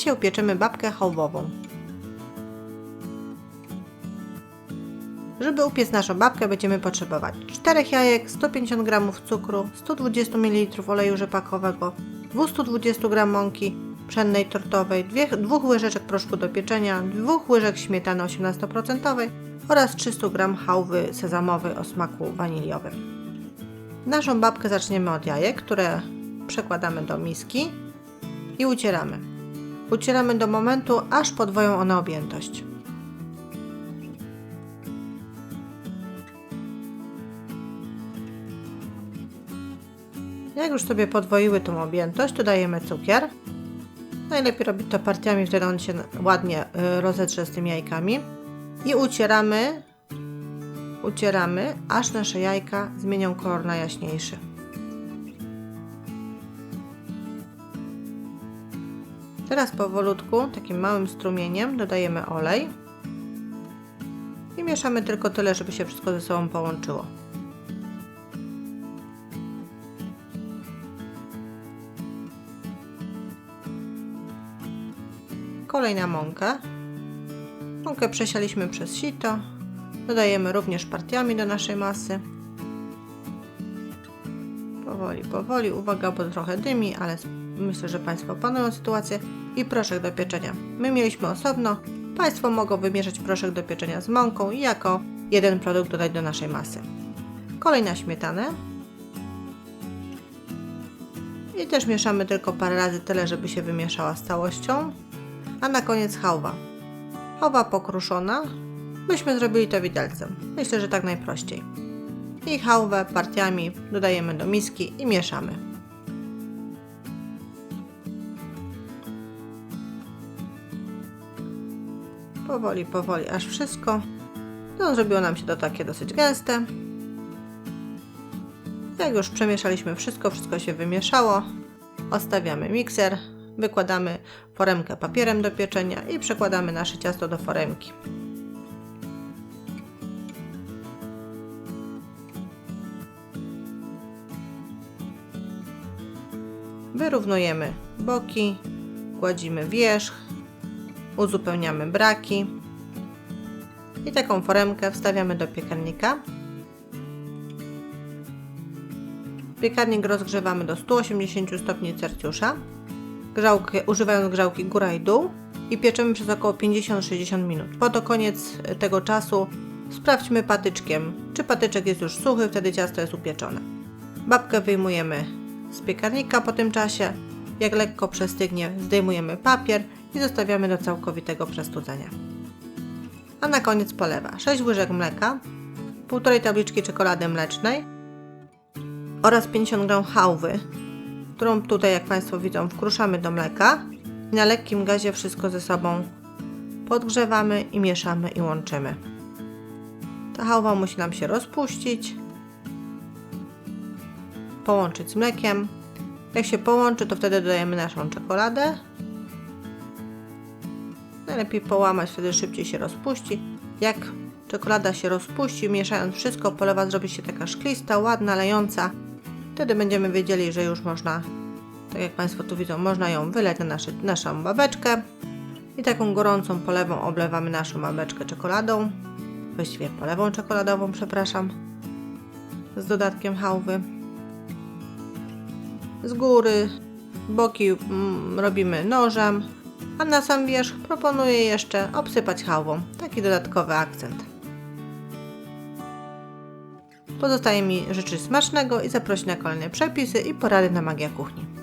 Dzisiaj upieczemy babkę chałwową. Żeby upiec naszą babkę będziemy potrzebować 4 jajek, 150 g cukru, 120 ml oleju rzepakowego, 220 g mąki pszennej tortowej, 2 łyżeczek proszku do pieczenia, 2 łyżek śmietany 18% oraz 300 g chałwy sezamowej o smaku waniliowym. Naszą babkę zaczniemy od jajek, które przekładamy do miski i ucieramy. Ucieramy do momentu, aż podwoją one objętość. Jak już sobie podwoiły tą objętość, dodajemy cukier. Najlepiej robić to partiami, wtedy on się ładnie y, rozetrze z tymi jajkami. I ucieramy, ucieramy, aż nasze jajka zmienią kolor na jaśniejszy. Teraz powolutku, takim małym strumieniem dodajemy olej i mieszamy tylko tyle, żeby się wszystko ze sobą połączyło. Kolejna mąka. Mąkę przesialiśmy przez sito. Dodajemy również partiami do naszej masy. Powoli, powoli. Uwaga, bo trochę dymi, ale myślę, że Państwo opanują sytuację. I proszek do pieczenia. My mieliśmy osobno. Państwo mogą wymieszać proszek do pieczenia z mąką i jako jeden produkt dodać do naszej masy. Kolejna śmietanę. I też mieszamy tylko parę razy tyle, żeby się wymieszała z całością. A na koniec chałwa. Chałwa pokruszona. Myśmy zrobili to widelcem. Myślę, że tak najprościej. I chałwę partiami dodajemy do miski i mieszamy. Powoli, powoli, aż wszystko. No, zrobiło nam się to takie dosyć gęste. Jak już przemieszaliśmy wszystko, wszystko się wymieszało, odstawiamy mikser, wykładamy foremkę papierem do pieczenia i przekładamy nasze ciasto do foremki. Wyrównujemy boki, gładzimy wierzch, uzupełniamy braki i taką foremkę wstawiamy do piekarnika. Piekarnik rozgrzewamy do 180 stopni Celsjusza, grzałki, używając grzałki góra i dół i pieczemy przez około 50-60 minut. Po to koniec tego czasu sprawdźmy patyczkiem, czy patyczek jest już suchy, wtedy ciasto jest upieczone. Babkę wyjmujemy z piekarnika po tym czasie. Jak lekko przestygnie, zdejmujemy papier i zostawiamy do całkowitego przestudzenia. A na koniec polewa 6 łyżek mleka, 1,5 tabliczki czekolady mlecznej oraz 50 g chałwy, którą tutaj, jak Państwo widzą, wkruszamy do mleka i na lekkim gazie wszystko ze sobą podgrzewamy i mieszamy i łączymy. Ta chałwa musi nam się rozpuścić, połączyć z mlekiem. Jak się połączy, to wtedy dodajemy naszą czekoladę. Najlepiej połamać, wtedy szybciej się rozpuści. Jak czekolada się rozpuści, mieszając wszystko, polewa zrobi się taka szklista, ładna, lejąca. Wtedy będziemy wiedzieli, że już można, tak jak Państwo tu widzą, można ją wyleć na nasze, naszą babeczkę. I taką gorącą polewą oblewamy naszą babeczkę czekoladą. Właściwie polewą czekoladową, przepraszam. Z dodatkiem chałwy z góry, boki mm, robimy nożem, a na sam wierzch proponuję jeszcze obsypać chałwą, taki dodatkowy akcent. Pozostaje mi życzyć smacznego i zaprosić na kolejne przepisy i porady na magia kuchni.